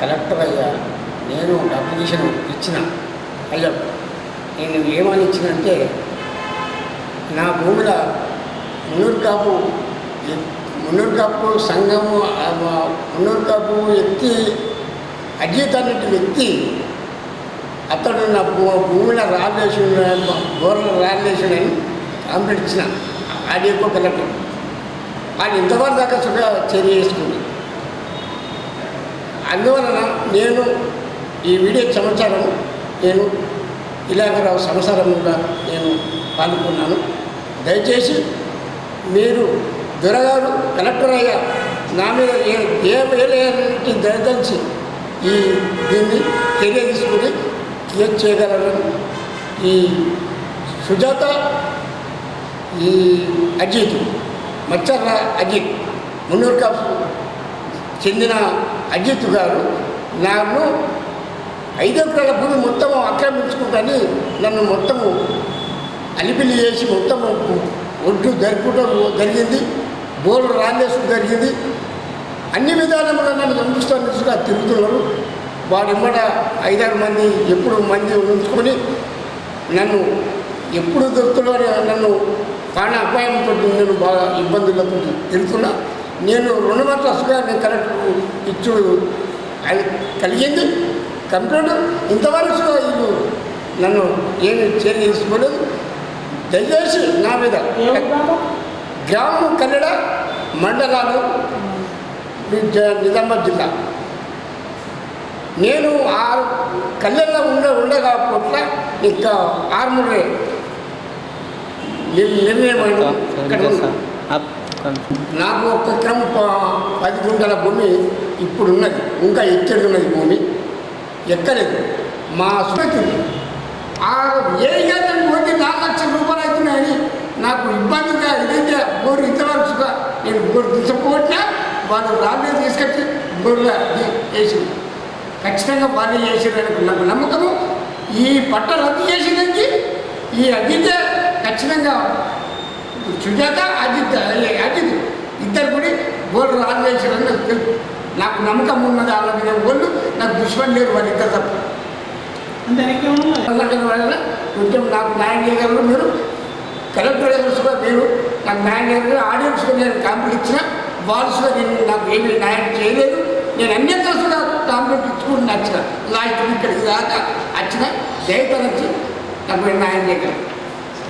Collector అయ్యా నేను కప్లేషన్ ఇచ్చిన. అయ్యా నేను ఏమని ఇచ్చినంటే నా భూముల మున్నూరు కాపు సంఘము ఆ కాపు వ్యక్తి అజీత్ అన్నటి వ్యక్తి అతడు నా భూ భూమిలో రాలేసిన గోర్ల అని కంప్లీట్ ఇచ్చిన ఆడియో కలెక్టర్. వాళ్ళు ఇంతవరకు దాకా సుఖ చర్య చేసుకుంది అందువలన నేను ఈ వీడియో సమాచారం నేను ఇలాగరావు సంసారంగా నేను పాల్గొన్నాను. దయచేసి మీరు దొరగారు కలెక్టర్ అయ్యా నా మీద ఏ ఏ వేలేటి దయదలిచి ఈ దీన్ని చర్య తీసుకుని క్లియర్ చేయగలరని ఈ సుజాత ఈ అజిత్ మచ్చర్ల అజిత్ మున్నూరు కాపు చెందిన అజిత్ గారు నన్ను ఐదు ఎకరాల భూమి మొత్తం ఆక్రమించుకుంటని నన్ను మొత్తము అలిపిలి చేసి మొత్తం ఒడ్డు జరుపుకోవడం జరిగింది బోర్డు రాందేశం జరిగింది. అన్ని విధాలుగా నన్ను పంపిస్తున్నట్టుగా తిరుగుతున్నారు. వాడిమ్మట ఐదారు మంది ఎప్పుడు మంది ఉంచుకొని నన్ను ఎప్పుడు దొరుకుతున్నారో నన్ను ప్రాణ అపాయంతో నేను బాగా ఇబ్బందులతో తిరుగుతున్నా. నేను అసలుగా నేను కలెక్టర్కు ఇచ్చుడు అది కలిగింది. కంప్యూటర్ ఇంతవరకు వీళ్ళు నన్ను ఏమి చర్య తీసుకోలేదు దయచేసి నా మీద గ్రామం కన్నడ మండలాలు నిజ- నిజామాబాద్ జిల్లా. నేను ఆ కళ్ళల్లో ఉండ ఉండగా పొట్ల ఇంకా ఆర్మూరే నిర్- నిర్ణయమైన ఇక్కడ ఉంది. నాకు ఒక ఎకరం పది గుంటల భూమి ఇప్పుడు ఉన్నది ఇంకా ఎక్కడి ఉన్నది భూమి ఎక్కలేదు. మా సుమతి ఆ ఏ ఏదని పోతే నాలుగు లక్షల రూపాయలు అవుతున్నాయని నాకు ఇబ్బందిగా ఇదైతే బోరు ఇంతవరకు నేను బోరు తీసుకుపోవట్లే వాళ్ళు రాళ్ళే తీసుకొచ్చి బోర్ల వేసి ఖచ్చితంగా వాళ్ళు చేసేదానికి నాకు నమ్మకము. ఈ పట్ట రద్దు చేసేదానికి ఈ అదితే ఖచ్చితంగా సుజాత అజిత్ అజిత్ ఇద్దరు కూడా గోల్డ్ రాజు చేశారని నాకు తెలుసు. నాకు నమ్మకం ఉన్నది వాళ్ళ మీద వాళ్ళు నాకు దుష్మన్ లేరు వాళ్ళు ఇద్దరు తప్ప. వల్ల కొంచెం నాకు న్యాయం చేయగలరు మీరు. కలెక్టర్ గారు మీరు నాకు న్యాయం చేయగలరు. ఆడియన్స్ నేను కాంప్లీట్ ఇచ్చిన వాళ్ళు నేను నాకు ఏమీ న్యాయం చేయలేదు. నేను అన్ని దశగా కాంప్లీట్ ఇచ్చుకుని నచ్చిన. లాస్ట్ ఇక్కడికి దాకా వచ్చిన దయతో వచ్చి నాకు న్యాయం చేయగలరు.